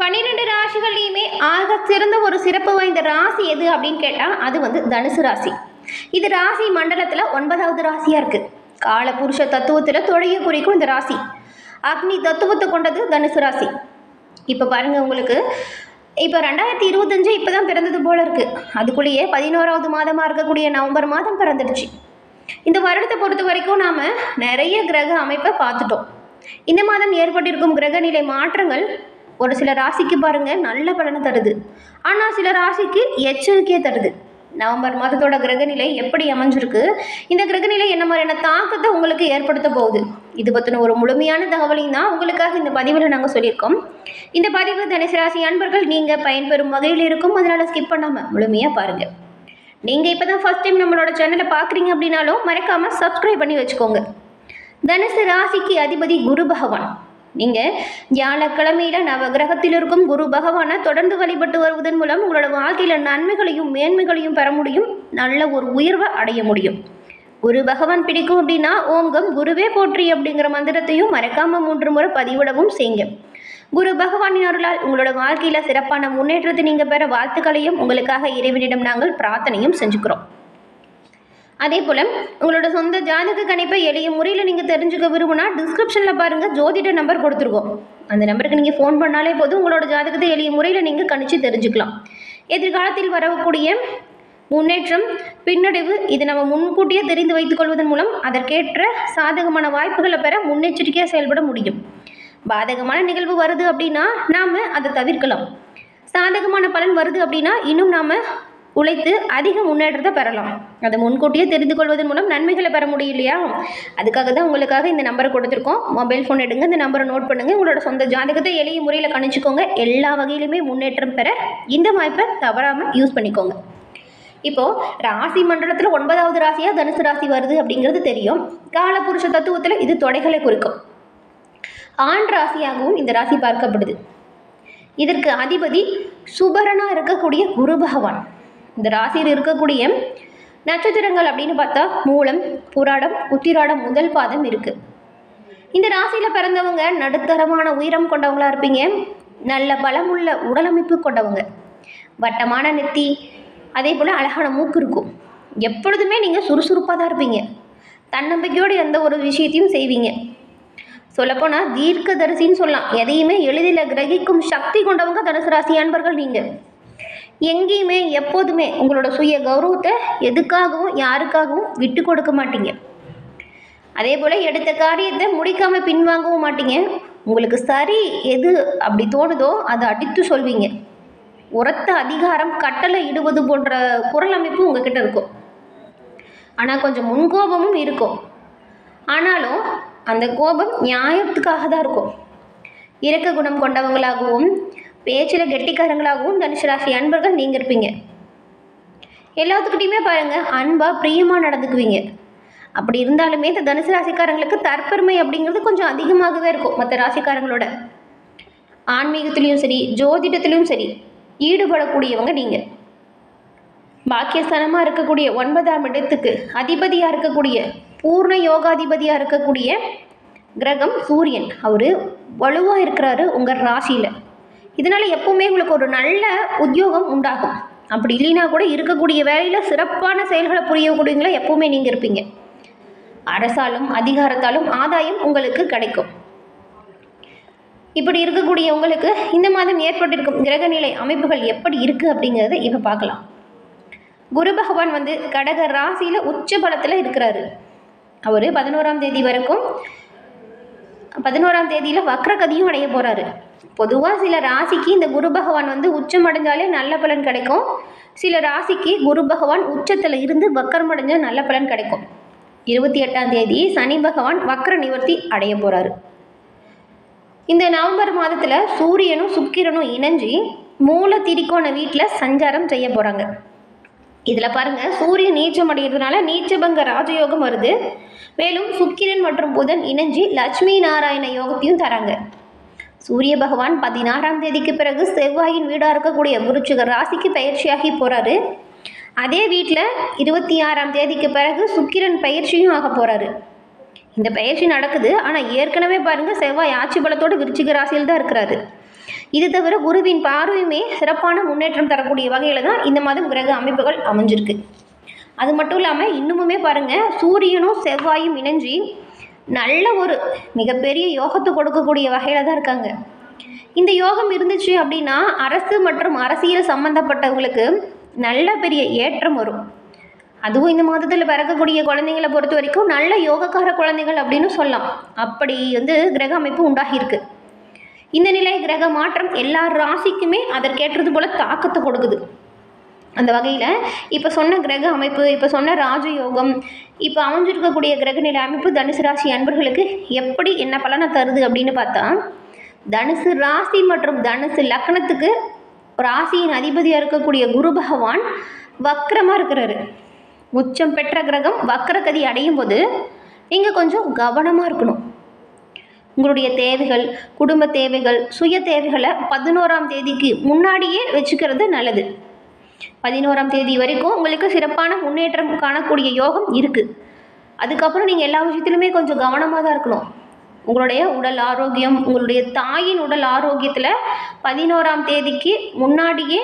பன்னிரெண்டு ராசிகள்லையுமே ஆக சிறந்த ஒரு சிறப்பு வாய்ந்த ராசி எது அப்படின்னு கேட்டால் அது வந்து தனுசு ராசி. இது ராசி மண்டலத்தில் ஒன்பதாவது ராசியாக இருக்குது காலபுருஷ தத்துவத்தில் தொடைய குறிக்கும் இந்த ராசி. அக்னி தத்துவத்தை கொண்டது தனுசு ராசி. இப்போ பாருங்கள் உங்களுக்கு. இப்போ ரெண்டாயிரத்தி இருபத்தஞ்சு இப்போ தான் பிறந்தது போல் இருக்குது அதுக்குள்ளேயே பதினோராவது மாதமாக இருக்கக்கூடிய நவம்பர் மாதம் பிறந்துடுச்சு. இந்த வருடத்தை பொறுத்த வரைக்கும் நாம் நிறைய கிரக அமைப்பை பார்த்துட்டோம். இந்த மாதம் ஏற்பட்டிருக்கும் கிரகநிலை மாற்றங்கள் ஒரு சில ராசிக்கு பாருங்க நல்ல பலனை தருது. ஆனால் சில ராசிக்கு எச்சரிக்கையை தருது. நவம்பர் மாதத்தோட கிரகநிலை எப்படி அமைஞ்சிருக்கு? இந்த கிரகநிலை என்ன மாதிரியான தாக்கத்தை உங்களுக்கு ஏற்படுத்த போகுது? இது பற்றின ஒரு முழுமையான தகவலையும் தான் உங்களுக்காக இந்த பதிவில் நாங்கள் சொல்லியிருக்கோம். இந்த பதிவு தனுசு ராசி அன்பர்கள் நீங்கள் பயன்பெறும் வகையில் இருக்கும். அதனால் ஸ்கிப் பண்ணாமல் முழுமையாக பாருங்கள் நீங்கள் இப்போ தான் ஃபஸ்ட் டைம் நம்மளோட சேனலை பார்க்குறீங்க அப்படின்னாலும் மறக்காமல் சப்ஸ்கிரைப் பண்ணி வச்சுக்கோங்க. தனுசு ராசிக்கு அதிபதி குரு பகவான். நீங்கள் வியாழக்கிழமையில் நவகிரகத்தில் இருக்கும் குரு பகவானை தொடர்ந்து வழிபட்டு வருவதன் மூலம் உங்களோட வாழ்க்கையில் நன்மைகளையும் மேன்மைகளையும் பெற முடியும். நல்ல ஒரு உயர்வை அடைய முடியும். குரு பகவான் பிடிக்கும் அப்படின்னா ஓங்கம் குருவே போற்றி அப்படிங்கிற மந்திரத்தையும் மறக்காமல் மூன்று முறை பதிவிடவும் செய்யுங்க. குரு பகவானின் அருளால் உங்களோட வாழ்க்கையில் சிறப்பான முன்னேற்றத்தை நீங்கள் பெற வாழ்த்துக்களையும் உங்களுக்காக இறைவனிடம் நாங்கள் பிரார்த்தனையும் செஞ்சுக்கிறோம். அதே போல் உங்களோட சொந்த ஜாதக கணிப்பை எளிய முறையில் நீங்கள் தெரிஞ்சுக்க விரும்புனா டிஸ்கிரிப்ஷனில் பாருங்கள் ஜோதிட நம்பர் கொடுத்துருக்கோம். அந்த நம்பருக்கு நீங்கள் ஃபோன் பண்ணாலே போதும் உங்களோட ஜாதகத்தை எளிய முறையில் நீங்கள் கணிச்சு தெரிஞ்சுக்கலாம். எதிர்காலத்தில் வரக்கூடிய முன்னேற்றம் பின்னடைவு இது நம்ம முன்கூட்டியே தெரிந்து வைத்துக் கொள்வதன் மூலம் அதற்கேற்ற சாதகமான வாய்ப்புகளை பெற முன்னெச்சரிக்கையாக செயல்பட முடியும். பாதகமான நிகழ்வு வருது அப்படின்னா நாம் அதை தவிர்க்கலாம். சாதகமான பலன் வருது அப்படின்னா இன்னும் நாம் உழைத்து அதிக முன்னேற்றத்தை பெறலாம். அதை முன்கூட்டியே தெரிந்து கொள்வதன் மூலம் நன்மைகளை பெற முடியும் இல்லையா? அதுக்காக தான் உங்களுக்காக இந்த நம்பரை கொடுத்துருக்கோம். மொபைல் ஃபோன் எடுங்க இந்த நம்பரை நோட் பண்ணுங்கள் உங்களோட சொந்த ஜாதகத்தை எளிய முறையில் கணிச்சுக்கோங்க. எல்லா வகையிலுமே முன்னேற்றம் பெற இந்த வாய்ப்பை தவறாமல் யூஸ் பண்ணிக்கோங்க. இப்போது ராசி மண்டலத்தில் ஒன்பதாவது ராசியாக தனுசு ராசி வருது அப்படிங்கிறது தெரியும். காலபுருஷ தத்துவத்தில் இது தொடைகளை குறிக்கும். ஆண் ராசியாகவும் இந்த ராசி பார்க்கப்படுது. இதற்கு அதிபதி சுபரனாக இருக்கக்கூடிய குரு பகவான். இந்த ராசியில் இருக்கக்கூடிய நட்சத்திரங்கள் அப்படின்னு பார்த்தா மூலம் புராடம் உத்திராடம் முதல் பாதம் இருக்குது இந்த ராசியில் பிறந்தவங்க நடுத்தரமான உயரம் கொண்டவங்களா இருப்பீங்க. நல்ல பலமுள்ள உடலமைப்பு கொண்டவங்க. வட்டமான நெத்தி அதே போல் அழகான மூக்கு இருக்கும். எப்பொழுதுமே நீங்கள் சுறுசுறுப்பாக தான் இருப்பீங்க. தன்னம்பிக்கையோடு எந்த ஒரு விஷயத்தையும் செய்வீங்க. சொல்லப்போனால் தீர்க்கதரிசின்னு சொல்லலாம். எதையுமே எளிதில் கிரகிக்கும் சக்தி கொண்டவங்க தனுசு ராசி அன்பர்கள் நீங்கள் எங்கேயுமே எப்போதுமே உங்களோட சுய கௌரவத்தை எதுக்காகவும் யாருக்காகவும் விட்டு கொடுக்க மாட்டீங்க. அதே போல் எடுத்த காரியத்தை முடிக்காமல் பின்வாங்கவும் மாட்டீங்க. உங்களுக்கு சரி எது அப்படி தோணுதோ அதை அடித்து சொல்வீங்க. உரத்த அதிகாரம் கட்டளை இடுவது போன்ற குரல் அமைப்பு உங்ககிட்ட இருக்கும். ஆனால் கொஞ்சம் முன்கோபமும் இருக்கும். ஆனாலும் அந்த கோபம் நியாயத்துக்காக தான் இருக்கும். இறக்க குணம் கொண்டவங்களாகவும் பேச்சில் கெட்டிக்காரங்களாகவும் தனுசு ராசி அன்பர்கள் நீங்கள் இருப்பீங்க எல்லாத்துக்கிட்டையுமே பாருங்கள் அன்பாக பிரியமாக நடந்துக்குவீங்க. அப்படி இருந்தாலுமே இந்த தனுசு ராசிக்காரங்களுக்கு தற்பெருமை அப்படிங்கிறது கொஞ்சம் அதிகமாகவே இருக்கும் மற்ற ராசிக்காரங்களோட. ஆன்மீகத்துலேயும் சரி ஜோதிடத்துலேயும் சரி ஈடுபடக்கூடியவங்க நீங்கள் பாக்கியஸ்தானமாக இருக்கக்கூடிய ஒன்பதாம் இடத்துக்கு அதிபதியாக இருக்கக்கூடிய பூர்ண யோகாதிபதியாக இருக்கக்கூடிய கிரகம் சூரியன். அவர் வலுவாக இருக்கிறாரு உங்கள் ராசியில். இதனால் எப்போவுமே உங்களுக்கு ஒரு நல்ல உத்தியோகம் உண்டாகும். அப்படி இல்லைனா கூட இருக்கக்கூடிய வேலையில் சிறப்பான செயல்களை புரியக்கூடியவங்களா எப்போவுமே நீங்கள் இருப்பீங்க. அரசாலும் அதிகாரத்தாலும் ஆதாயம் உங்களுக்கு கிடைக்கும். இப்படி இருக்கக்கூடிய உங்களுக்கு இந்த மாதம் ஏற்பட்டிருக்கும் கிரகநிலை அமைப்புகள் எப்படி இருக்குது அப்படிங்கிறத இப்போ பார்க்கலாம். குரு பகவான் வந்து கடக ராசியில் உச்ச பலத்தில் இருக்கிறாரு. அவர் பதினோராம் தேதி வரைக்கும் பதினோராம் தேதியில் வக்ரகதியும் அடைய போகிறாரு பொதுவாக சில ராசிக்கு இந்த குரு பகவான் வந்து உச்சம் அடைஞ்சாலே நல்ல பலன் கிடைக்கும். சில ராசிக்கு குரு பகவான் உச்சத்தில் இருந்து வக்கரம் அடைஞ்சால் நல்ல பலன் கிடைக்கும். இருபத்தி எட்டாம் தேதி சனி பகவான் வக்ர நிவர்த்தி அடைய போகிறாரு இந்த நவம்பர் மாதத்தில் சூரியனும் சுக்கிரனும் இணைஞ்சு மூல திரிக்கோண வீட்டில் சஞ்சாரம் செய்ய போகிறாங்க இதில் பாருங்கள் சூரியன் நீச்சம் அடைகிறதுனால நீச்சபங்க ராஜயோகம் வருது. மேலும் சுக்கிரன் மற்றும் புதன் இணைஞ்சு லட்சுமி நாராயண யோகத்தையும் தராங்க. சூரிய பகவான் பதினாறாம் தேதிக்கு பிறகு செவ்வாயின் வீடாக இருக்கக்கூடிய விருச்சிக ராசிக்கு பயிற்சியாகி போகிறாரு அதே வீட்டில் இருபத்தி ஆறாம் தேதிக்கு பிறகு சுக்கிரன் பயிற்சியும் ஆக போகிறாரு இந்த பயிற்சி நடக்குது. ஆனால் ஏற்கனவே பாருங்கள் செவ்வாய் ஆட்சி பலத்தோடு விருச்சிக ராசியில் தான் இருக்கிறாரு. இது தவிர குருவின் பார்வையுமே சிறப்பான முன்னேற்றம் தரக்கூடிய வகையில் தான் இந்த மாதம் கிரக அமைப்புகள் அமைஞ்சிருக்கு. அது மட்டும் இல்லாமல் இன்னுமுமே பாருங்கள் சூரியனும் செவ்வாயும் இணைஞ்சி நல்ல ஒரு மிகப்பெரிய யோகத்தை கொடுக்கக்கூடிய வகையில் தான் இருக்காங்க. இந்த யோகம் இருந்துச்சு அப்படின்னா அரசு மற்றும் அரசியல் சம்மந்தப்பட்டவங்களுக்கு நல்ல பெரிய ஏற்றம் வரும். அதுவும் இந்த மாதத்தில் பிறக்கக்கூடிய குழந்தைங்களை பொறுத்த வரைக்கும் நல்ல யோகக்கார குழந்தைகள் அப்படின்னு சொல்லலாம். அப்படி வந்து கிரக அமைப்பு உண்டாகியிருக்கு. இந்த நிலை கிரக மாற்றம் எல்லா ராசிக்குமே அதற்கேற்றது போல் தாக்கத்தை கொடுக்குது. அந்த வகையில் இப்போ சொன்ன கிரக அமைப்பு இப்போ சொன்ன ராஜயோகம் இப்போ அமைஞ்சிருக்கக்கூடிய கிரகநிலை அமைப்பு தனுசு ராசி அன்பர்களுக்கு எப்படி என்ன பலனை தருது அப்படின்னு பார்த்தா தனுசு ராசி மற்றும் தனுசு லக்னத்துக்கு ராசியின் அதிபதியாக இருக்கக்கூடிய குரு பகவான் வக்கரமாக இருக்கிறாரு. உச்சம் பெற்ற கிரகம் வக்கரகதி அடையும் போது நீங்கள் கொஞ்சம் கவனமாக இருக்கணும். உங்களுடைய தேவைகள் குடும்ப தேவைகள் சுய தேவைகளை பதினோராம் தேதிக்கு முன்னாடியே வச்சுக்கிறது நல்லது. பதினோராம் தேதி வரைக்கும் உங்களுக்கு சிறப்பான முன்னேற்றம் காணக்கூடிய யோகம் இருக்குது அதுக்கப்புறம் நீங்கள் எல்லா விஷயத்துலையுமே கொஞ்சம் கவனமாக தான் இருக்கணும். உங்களுடைய உடல் ஆரோக்கியம் உங்களுடைய தாயின் உடல் ஆரோக்கியத்தில் பதினோராம் தேதிக்கு முன்னாடியே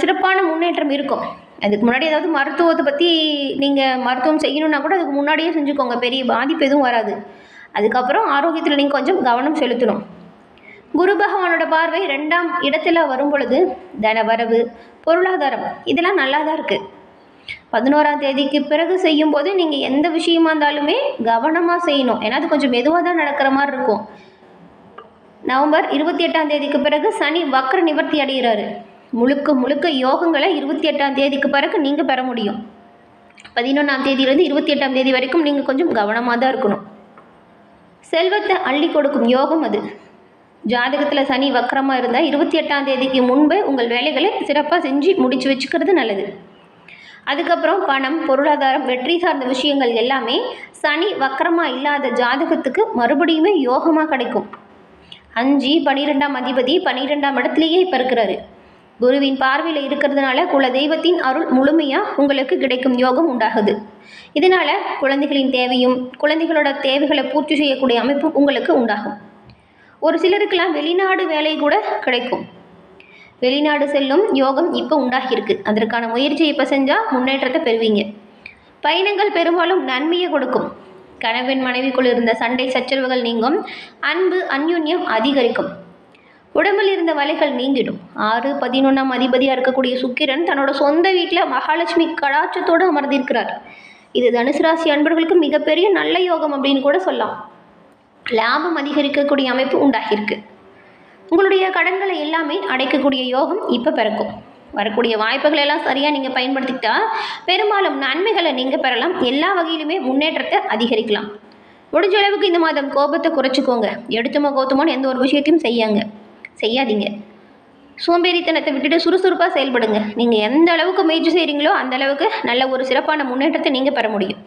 சிறப்பான முன்னேற்றம் இருக்கும். அதுக்கு முன்னாடி ஏதாவது மருத்துவத்தை பற்றி நீங்கள் மருத்துவம் செய்யணுன்னா கூட அதுக்கு முன்னாடியே செஞ்சுக்கோங்க. பெரிய பாதிப்பு எதுவும் வராது. அதுக்கப்புறம் ஆரோக்கியத்தில் நீங்கள் கொஞ்சம் கவனம் செலுத்தணும். குரு பகவானோட பார்வை ரெண்டாம் இடத்துல வரும் பொழுது தனவரவு பொருளாதாரம். இதெல்லாம் நல்லா தான் இருக்குது பதினோராம் தேதிக்கு பிறகு செய்யும்போது நீங்கள் எந்த விஷயமா இருந்தாலுமே கவனமாக செய்யணும். ஏன்னா அது கொஞ்சம் மெதுவாக தான் நடக்கிற மாதிரி இருக்கும். நவம்பர் இருபத்தி எட்டாம் தேதிக்கு பிறகு சனி வக்ர நிவர்த்தி அடைகிறாரு. முழுக்க முழுக்க யோகங்களை இருபத்தி எட்டாம் தேதிக்கு பிறகு நீங்கள் பெற முடியும். பதினொன்றாம் தேதியிலேருந்து இருபத்தி எட்டாம் தேதி வரைக்கும் நீங்கள் கொஞ்சம் கவனமாக தான் இருக்கணும். செல்வத்தை அள்ளி கொடுக்கும் யோகம் அது. ஜாதகத்தில் சனி வக்கரமாக இருந்தால் இருபத்தி எட்டாம் தேதிக்கு முன்பே உங்கள் வேலைகளை சிறப்பாக செஞ்சு முடிச்சு வச்சுக்கிறது நல்லது. அதுக்கப்புறம் பணம் பொருளாதாரம் வெற்றி சார்ந்த விஷயங்கள் எல்லாமே சனி வக்கரமாக இல்லாத ஜாதகத்துக்கு மறுபடியுமே யோகமாக கிடைக்கும். அஞ்சு பன்னிரெண்டாம் அதிபதி பன்னிரெண்டாம் இடத்துலையே இப்போ இருக்கிறாரு குருவின் பார்வையில் இருக்கிறதுனால குல தெய்வத்தின் அருள் முழுமையாக உங்களுக்கு கிடைக்கும் யோகம் உண்டாகுது. இதனால் குழந்தைகளின் தேவையும் குழந்தைகளோட தேவைகளை பூர்த்தி செய்யக்கூடிய அமைப்பும் உங்களுக்கு உண்டாகும். ஒரு சிலருக்கெல்லாம் வெளிநாடு வேலை கூட கிடைக்கும். வெளிநாடு செல்லும் யோகம் இப்போ உண்டாகியிருக்கு. அதற்கான முயற்சி இப்போ செஞ்சால் முன்னேற்றத்தை பெறுவீங்க. பயணங்கள் பெரும்பாலும் நன்மையை கொடுக்கும். கணவன் மனைவிக்குள் இருந்த சண்டை சச்சரவுகள் நீங்கும். அன்பு அந்யுன்யம் அதிகரிக்கும். உடம்பில் இருந்த வலைகள் நீங்கிடும். ஆறு பதினொன்றாம் அதிபதியாக இருக்கக்கூடிய சுக்கிரன் தன்னோட சொந்த வீட்டில் மகாலட்சுமி கடாட்சத்தோடு அமர்ந்திருக்கிறார். இது தனுசு ராசி அன்பர்களுக்கு மிகப்பெரிய நல்ல யோகம் அப்படின்னு கூட சொல்லலாம். லாபம் அதிகரிக்கக்கூடிய அமைப்பு உண்டாகியிருக்கு. உங்களுடைய கடன்களை எல்லாமே அடைக்கக்கூடிய யோகம் இப்போ பிறக்கும். வரக்கூடிய வாய்ப்புகளை எல்லாம் சரியாக நீங்கள் பயன்படுத்திக்கிட்டா பெரும்பாலும் நன்மைகளை நீங்கள் பெறலாம். எல்லா வகையிலுமே முன்னேற்றத்தை அதிகரிக்கலாம். முடிஞ்ச அளவுக்கு இந்த மாதம் கோபத்தை குறைச்சிக்கோங்க. எடுத்துமோ கோத்துமோன்னு எந்த ஒரு விஷயத்தையும் செய்யாங்க. செய்யாதீங்க. சோம்பேறித்தனத்தை விட்டுட்டு சுறுசுறுப்பாக செயல்படுங்க. நீங்கள் எந்த அளவுக்கு முயற்சி செய்கிறீங்களோ அந்த அளவுக்கு நல்ல ஒரு சிறப்பான முன்னேற்றத்தை நீங்கள் பெற முடியும்.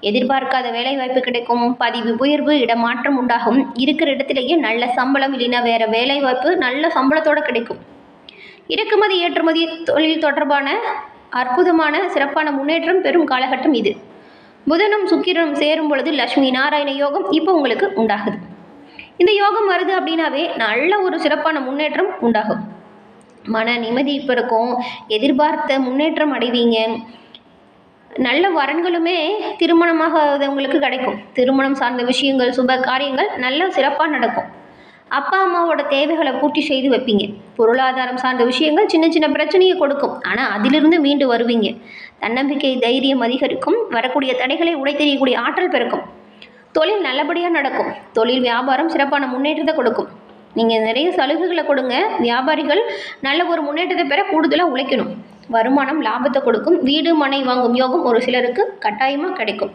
எதிர்பார்க்காத வேலை வாய்ப்பு கிடைக்கும். பதிவு உயர்வு இடமாற்றம் உண்டாகும். இருக்கிற இடத்துலையே நல்ல சம்பளம் இல்லைன்னா வேறு வேலை வாய்ப்பு நல்ல சம்பளத்தோட கிடைக்கும். இறக்குமதி ஏற்றுமதி தொழில் தொடர்பான அற்புதமான சிறப்பான முன்னேற்றம் பெறும் காலகட்டம் இது. புதனும் சுக்கிரனும் சேரும் பொழுது லட்சுமி நாராயண யோகம் இப்போ உங்களுக்கு உண்டாகுது. இந்த யோகம் வருது அப்படின்னாவே நல்ல ஒரு சிறப்பான முன்னேற்றம் உண்டாகும். மன நிம்மதி இப்போ இருக்கும். எதிர்பார்த்த முன்னேற்றம் அடைவீங்க. நல்ல வரன்களுமே திருமணமாகாதவங்களுக்கு கிடைக்கும். திருமணம் சார்ந்த விஷயங்கள் சுப காரியங்கள் நல்ல சிறப்பாக நடக்கும். அப்பா அம்மாவோட தேவைகளை பூர்த்தி செய்து வைப்பீங்க. பொருளாதாரம் சார்ந்த விஷயங்கள் சின்ன சின்ன பிரச்சனையை கொடுக்கும். ஆனால் அதிலிருந்து மீண்டு வருவீங்க. தன்னம்பிக்கை தைரியம் அதிகரிக்கும். வரக்கூடிய தடைகளை உடைத்தெறியக்கூடிய ஆற்றல் பிறக்கும். தொழில் நல்லபடியாக நடக்கும். தொழில் வியாபாரம் சிறப்பான முன்னேற்றத்தை கொடுக்கும். நீங்கள் நிறைய சலுகைகளை கொடுங்க. வியாபாரிகள் நல்ல ஒரு முன்னேற்றத்தை பெற கூடுதலாக உழைக்கணும். வருமானம் லாபத்தை கொடுக்கும் வீடு மனை வாங்கும் யோகம் ஒரு சிலருக்கு கட்டாயமாக கிடைக்கும்.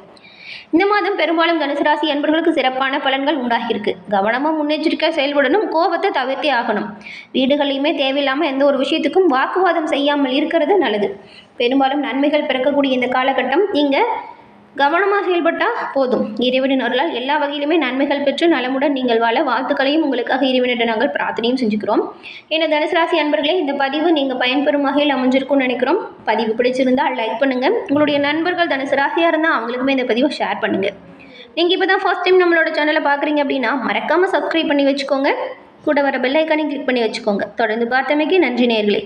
இந்த மாதம் பெரும்பாலும் தனுசு என்பர்களுக்கு சிறப்பான பலன்கள் உண்டாகியிருக்கு. கவனமாக முன்னெச்சரிக்கை செயல்படணும் கோபத்தை தவிர்த்தே ஆகணும். வீடுகளையுமே தேவையில்லாமல் எந்த ஒரு விஷயத்துக்கும் வாக்குவாதம் செய்யாமல் இருக்கிறது நல்லது. பெரும்பாலும் நன்மைகள் பிறக்கக்கூடிய இந்த காலகட்டம் நீங்கள் கவனமாக செயல்பட்டால் போதும். இறைவனின் அருளால் எல்லா வகையிலுமே நன்மைகள் பெற்று நலமுடன் நீங்கள் வாழ வாழ்த்துக்களையும் உங்களுக்காக இறைவனிடம் நாங்கள் பிரார்த்தனையும் செஞ்சுக்கிறோம். ஏன்னா தனுசு ராசி அன்பர்களே இந்த பதிவு நீங்கள் பயன்பெறும் வகையில் அமைஞ்சிருக்கும்னு நினைக்கிறோம். பதிவு பிடிச்சிருந்தால் லைக் பண்ணுங்கள் உங்களுடைய நண்பர்கள் தனுசு ராசியாக இருந்தால் அவங்களுக்குமே இந்த பதிவை ஷேர் பண்ணுங்கள் நீங்கள் இப்போ தான் ஃபர்ஸ்ட் டைம் நம்மளோட சேனலை பார்க்குறீங்க அப்படின்னா மறக்காமல் சப்ஸ்கிரைப் பண்ணி வச்சுக்கோங்க. கூட வர பெல் ஐக்கானையும் கிளிக் பண்ணி வச்சுக்கோங்க. தொடர்ந்து பார்த்தமைக்கு நன்றி நேர்களே